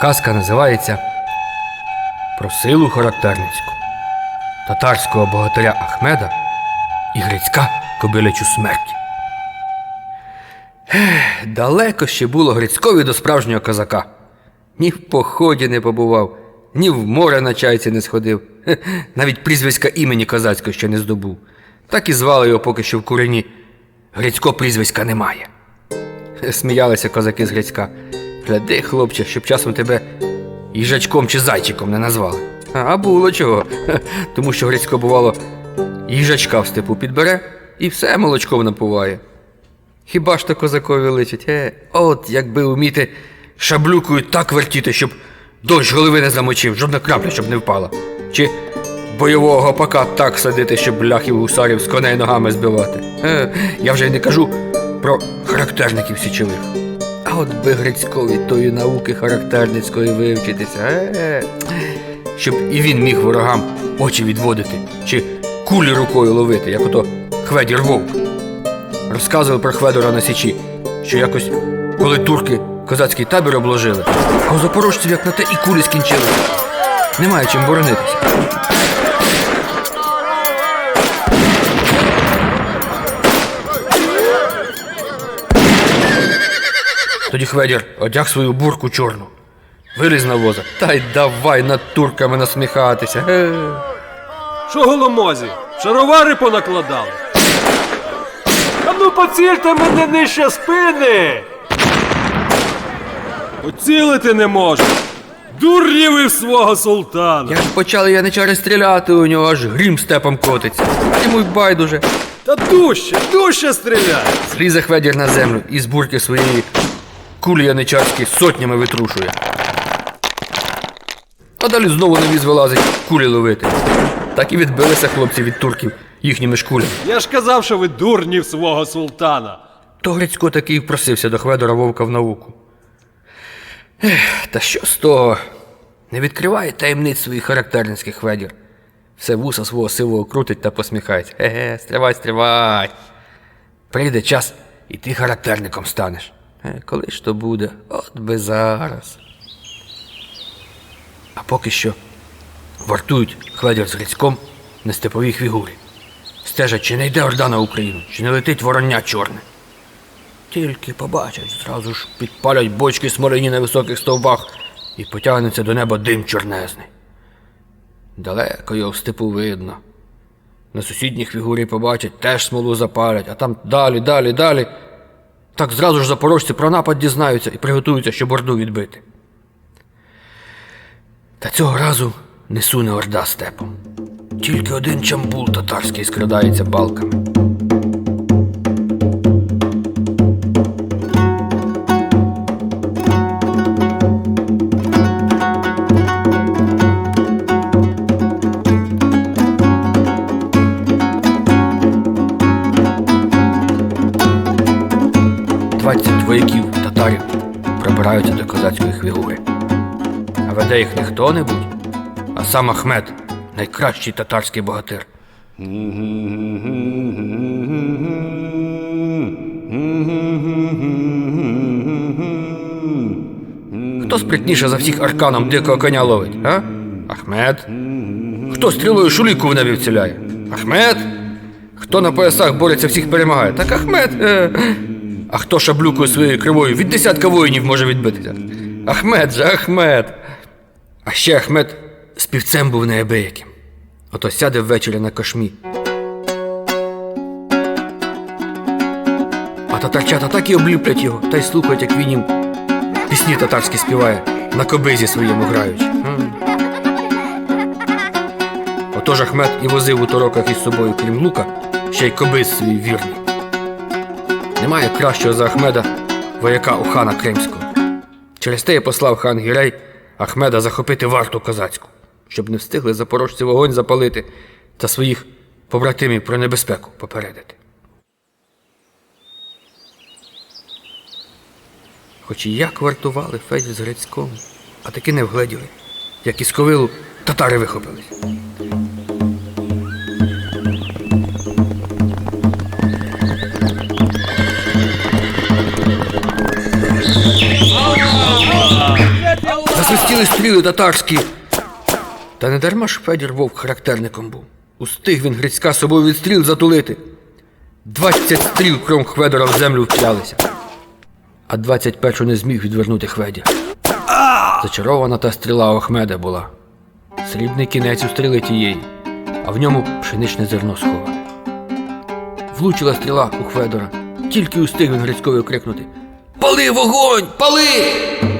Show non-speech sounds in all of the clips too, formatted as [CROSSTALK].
Казка називається Про силу характерницьку татарського богатиря Ахмеда і Грицька кобилячу смерті. Ех, далеко ще було Грицькові до справжнього козака. Ні в поході не побував, ні в море на чайці не сходив, Хе, навіть прізвиська імені козацького ще не здобув. Так і звали його поки що в курені. Грицько прізвиська немає. Сміялися козаки з Грицька. Гляди, хлопче, щоб часом тебе їжачком чи зайчиком не назвали. А, було чого. [LAUGHS] Тому що Грицько, бувало, їжачка в степу підбере і все молочком напуває. Хіба ж то козакові личить? Е, от якби вміти шаблюкою так вертіти, щоб дощ голови не замочив, жодна крапля, щоб не впала. Чи бойового гопака так садити, щоб ляхів гусарів з коней ногами збивати. Е, я вже й не кажу про характерників січових. А от би Грицькові тої науки характерницької вивчитися, е, щоб і він міг ворогам очі відводити, чи кулі рукою ловити, як ото Хведір Вовк. Розказували про Хведора на Січі, що якось, коли турки козацький табір обложили, а у запорожців як на те і кулі скінчили. Немає чим боронитися. Тоді Хведір одяг свою бурку чорну, виліз на воза, та й давай над турками насміхатися. Що голомозі? Шаровари понакладали. А ну поцільте мене нижче спини. Поцілити не можу. Дурні ви в свого султана. Я ж почали яничари стріляти у нього, аж грім степом котиться. Йому й байдуже. Та дужче, дужче стріляй. Злізе Хведір на землю і з бурки своєї кулі яничарські сотнями витрушує. А далі знову на віз вилазить кулі ловити. Так і відбилися хлопці від турків їхніми ж кулями. Я ж казав, що ви дурні свого султана. То Грицько таки й впросився до Хведора Вовка в науку. Ех, та що з того? Не відкриває таємниць своїх характерницьких Хведір. Все вуса свого сивого крутить та посміхається. Ге-ге, стривай, стривай. Прийде час, і ти характерником станеш. Е, коли ж то буде? От би зараз. А поки що вартують Хведір з Грицьком на степовій фігурі. Стежать, чи не йде орда на Україну, чи не летить вороння чорне. Тільки побачать, зразу ж підпалять бочки смолині на високих стовбах і потягнеться до неба дим чорнезний. Далеко його в степу видно. На сусідній фігурі побачать, теж смолу запалять, а там далі, далі, далі. Так зразу ж запорожці про напад дізнаються і приготуються, щоб орду відбити. Та цього разу не суне орда степом. Тільки один чамбул татарський скрадається балками. Пробираються до козацької фігури. А веде їх не хто-небудь, а сам Ахмед, найкращий татарський богатир. Хто спритніше за всіх арканом дикого коня ловить, а? Ахмед. Хто стрілою шуліку в небі вціляє? Ахмед. Хто на поясах бореться, всіх перемагає? Так Ахмед. А хто шаблюкою своєю кривою від десятка воїнів може відбитися? Ахмед же, Ахмед. А ще Ахмед співцем був неабияким. Ото сяде ввечері на кошмі. А татарчата так і обліплять його, та й слухають, як він їм пісні татарські співає, на кобизі своєму граючи. Отож Ахмед і возив у тороках із собою, крім лука, ще й кобиз свій вірний. Немає кращого за Ахмеда вояка у хана Кримського. Через те й послав хан Гірей Ахмеда захопити варту козацьку, щоб не встигли запорожці вогонь запалити та своїх побратимів про небезпеку попередити. Хоч і як вартували Федір з Грицьком, а таки не вгледіли, як із ковилу татари вихопились. Полетіли стріли татарські. Та не дарма ж Федір вовк характерником був. Устиг він Грицька собою від стріл затулити. Двадцять стріл кром Хведора в землю вчалися. А двадцять першу не зміг відвернути Хведір. Зачарована та стріла Охмеда була. Срібний кінець у стріли тієї, а в ньому пшеничне зерно сховане. Влучила стріла у Хведора, тільки устиг він Грицькові крикнути Пали вогонь! Пали!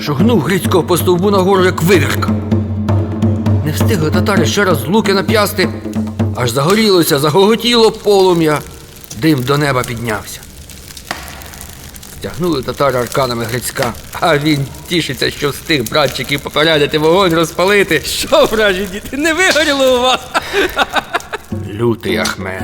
Шогнув Грицько по стовбу нагору, як вивірка. Не встигли татари ще раз луки нап'ясти, аж загорілося, загоготіло полум'я, дим до неба піднявся. Тягнули татари арканами Грицька, а він тішиться, що встиг братчиків попередити вогонь розпалити. Що, вражі діти, не вигоріло у вас? [LAUGHS] Лютий Ахмед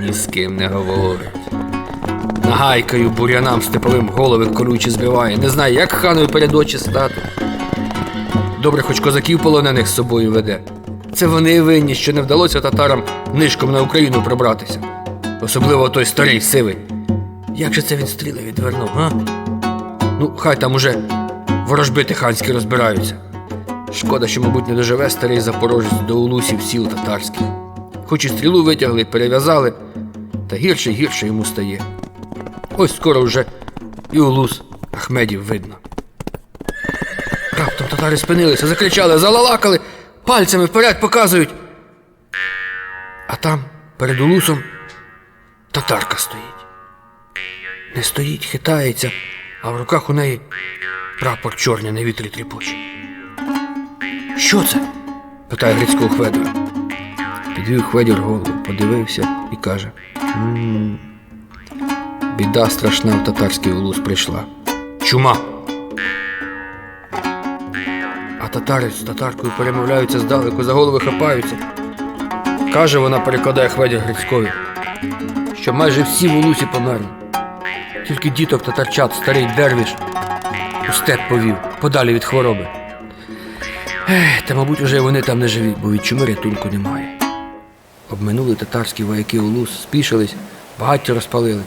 ні з ким не говорить. Нагайкою бур'янам степовим голови колючі збиває, не знає, як ханою перед очі стати. Добре, хоч козаків полонених з собою веде. Це вони винні, що не вдалося татарам нишком на Україну пробратися. Особливо той старий сивий. Як же це він стріли відвернув, а? Ну, хай там уже ворожбити ханські розбираються. Шкода, що, мабуть, не доживе старий запорожець до улусів сіл татарських. Хоч і стрілу витягли, перев'язали, та гірше й гірше йому стає. Ось скоро вже і улус Ахмедів видно. Раптом татари спинилися, закричали, залалакали, пальцями вперед показують. А там, перед улусом, татарка стоїть. Не стоїть, хитається, а в руках у неї прапор чорний на вітрі тріпоче. Що це? питає Грицького Хведора. Підвів Хведір голову, подивився і каже: «М, Біда страшна в татарський улус прийшла. Чума. А татари з татаркою перемовляються здалеку, за голови хапаються. Каже, вона перекладає Хведір Грицькові, що майже всі в улусі померли. Тільки діток татарчат, старий дервіш, у степ повів, подалі від хвороби. Ех, та, мабуть, уже вони там не живі, бо від чуми рятунку немає. Обминули татарські вояки улус, спішились, багаття розпалили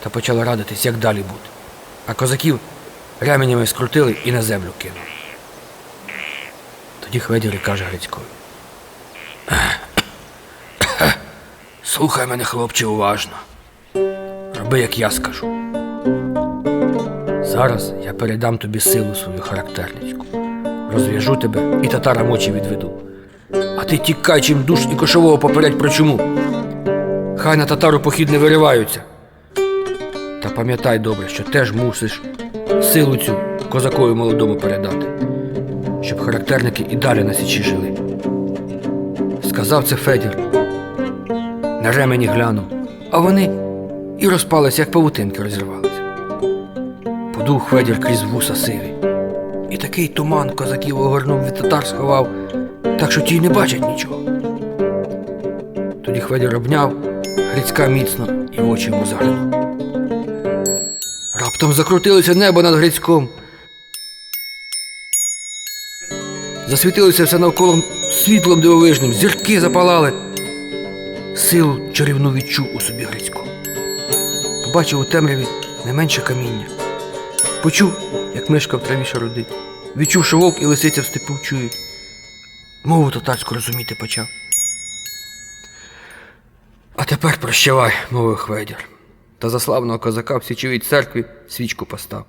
та почали радитись, як далі бути. А козаків ременями скрутили і на землю кинули. Тоді Хведір каже Грицькові. Слухай мене, хлопче, уважно. Роби, як я скажу. Зараз я передам тобі силу свою характерницьку. Розв'яжу тебе і татарам очі відведу. А ти тікай, чим душ і кошового попередь про чуму. Хай на татару похід не вириваються. Та пам'ятай добре, що теж мусиш силу цю козакові молодому передати, щоб характерники і далі на січі жили. Сказав це Федір. На ремені глянув, а вони і розпалися, як павутинки розірвалися. Подув Федір крізь вуса сиві. І такий туман козаків огорнув від татар сховав, так що ті не бачать нічого. Тоді Хведір обняв Грицька міцно і в очі йому заглянув. Раптом закрутилося небо над Грицьком. Засвітилося все навколо світлом дивовижним, зірки запалали. Силу чарівну відчув у собі Грицько. Побачив у темряві не менше каміння. Почув, як мишка в траві шародить. Відчув, що вовк і лисиця в степу чують. Мову татарську розуміти почав. А тепер прощавай, мовив Хведір. Та за славного козака в січовій церкві свічку постав.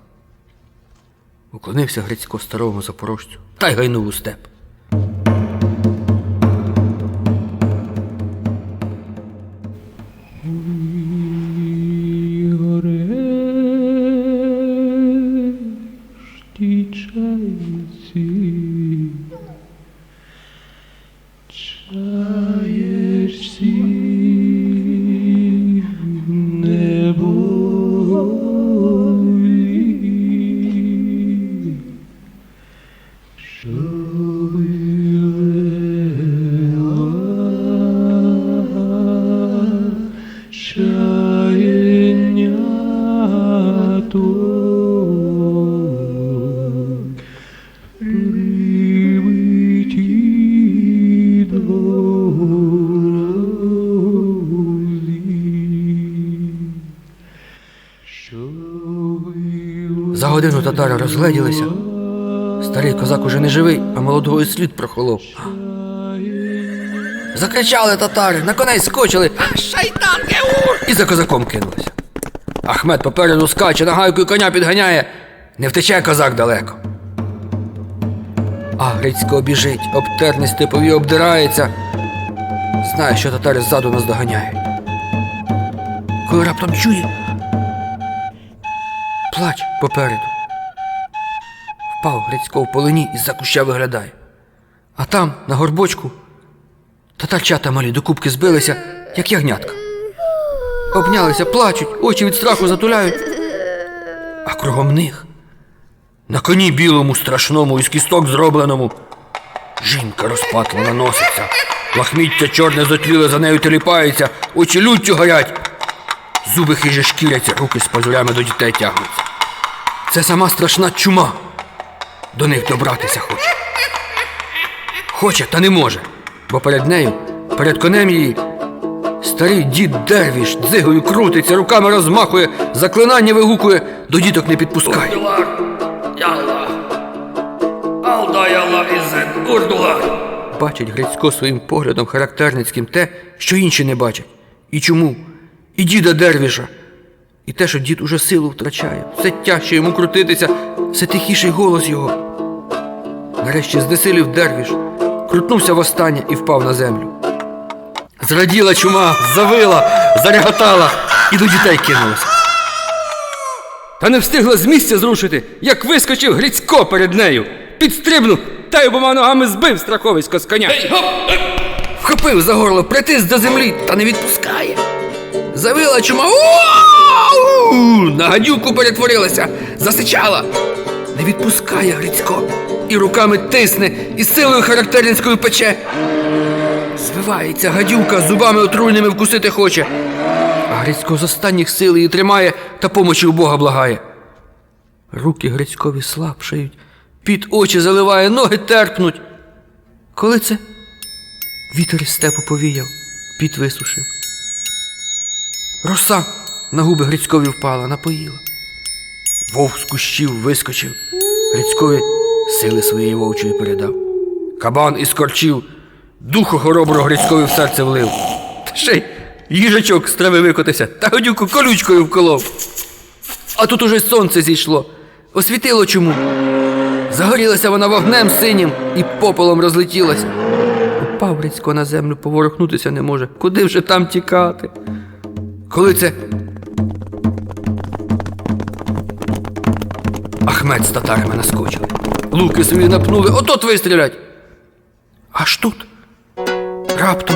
Уклонився Грицько старому запорожцю та й гайнув у степ. За годину татари розгледілися, Старий козак уже не живий, а молодого і слід прохолов. Закричали татари, на коней скочили. Шайтан Геур! І за козаком кинулися. Ахмед попереду скаче, нагайкою коня підганяє. Не втече козак далеко. А Грицько біжить, обтерний степові обдирається. Знає, що татари ззаду нас доганяють. Коли раптом чує. Плач попереду. Впав Грицько в полині і за куща виглядає. А там, на горбочку, татарчата малі до кубки збилися, як ягнятка. Обнялися, плачуть, очі від страху затуляють. А кругом них на коні білому, страшному, із кісток зробленому. Жінка розпатлана носиться, лахміття чорне зотліле за нею теліпається, очі люттю горять. Зуби хижі шкіряться, руки з пазурями до дітей тягнуться. Це сама страшна чума. До них добратися хоче. Хоче, та не може, бо перед нею, перед конем її, старий дід Дервіш дзигою крутиться, руками розмахує, заклинання вигукує, до діток не підпускає. Бачить Грицько своїм поглядом характерницьким те, що інші не бачать. І чому? І діда Дервіша. І те, що дід уже силу втрачає, все тяжче йому крутитися, все тихіший голос його. Нарешті знесилів Дервіш, крутнувся востаннє і впав на землю. Зраділа чума, завила, зареготала і до дітей кинулася. Та не встигла з місця зрушити, як вискочив Грицько перед нею. Підстрибнув та й обома ногами збив страховисько з коня. Вхопив за горло, притис до землі та не відпускає. Завила чума. На гадюку перетворилася, засичала. Не відпускає Грицько. І руками тисне, і силою характерницькою пече. Звивається гадюка, зубами отруйними вкусити хоче. А Грицько з останніх сил її тримає та помочі у Бога благає. Руки Грицькові слабшають, під очі заливає, ноги терпнуть. Коли це? Вітер із степу повіяв, під висушив. Роса на губи Грицькові впала, напоїла. Вовк з кущів вискочив. Грицькові сили своєї вовчої передав. Кабан із корчів духу хороброго Грицькові в серце влив. Та ще й їжачок з трави викотився та гадюку колючкою вколов. А тут уже сонце зійшло, освітило чому. Загорілася вона вогнем синім і попелом розлетілася. Упав Грицько на землю, поворухнутися не може. Куди вже там тікати? Коли це. Ахмед з татарами наскочили. Луки собі напнули, отот вистрілять. Аж тут. Раптом.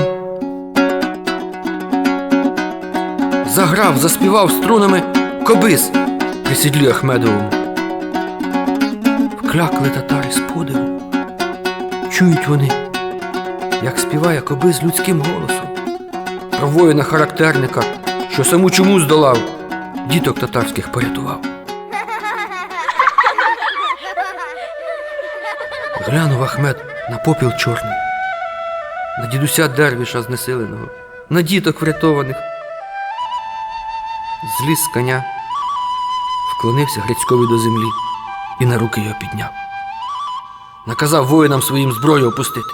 Заграв, заспівав струнами кобис при сідлі Ахмедовому. Вклякли татари з подиву. Чують вони, як співає кобис людським голосом. Про воїна характерника, що саму чуму здолав, діток татарських порятував. Глянув Ахмед на попіл чорний, на дідуся Дервіша знесиленого, на діток врятованих. Зліз з коня, вклонився Грицькові до землі і на руки його підняв. Наказав воїнам своїм зброю опустити.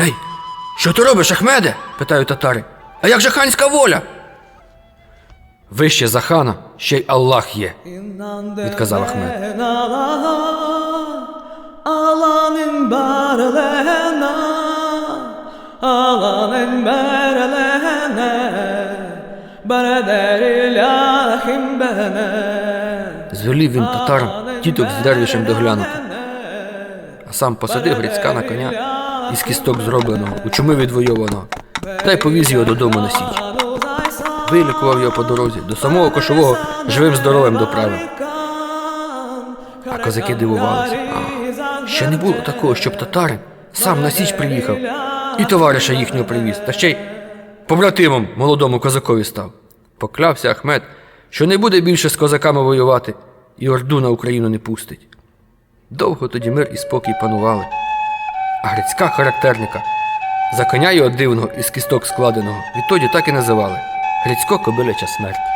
Ей, що ти робиш, Ахмеде? питають татари. А як же ханська воля? Вище за хана ще й Аллах є, відказав Ахмед. Alanın barlığına Alanın barlığına Beraber ilahim bana Звелів він татарам діток з дервішем доглянути, а сам посадив Грицька на коня із кісток зробленого, у чуми відвойованого, та й повіз його додому на січ. Вилікував його по дорозі, до самого кошового живим здоровим доправив. А козаки дивувалися. Ще не було такого, щоб татарин сам на січ приїхав і товариша їхнього привіз, та ще й побратимом молодому козакові став. Поклявся Ахмед, що не буде більше з козаками воювати і орду на Україну не пустить. Довго тоді мир і спокій панували. А Грицька характерника за коня його дивного із кісток складеного відтоді так і називали Грицько кобиляча смерть.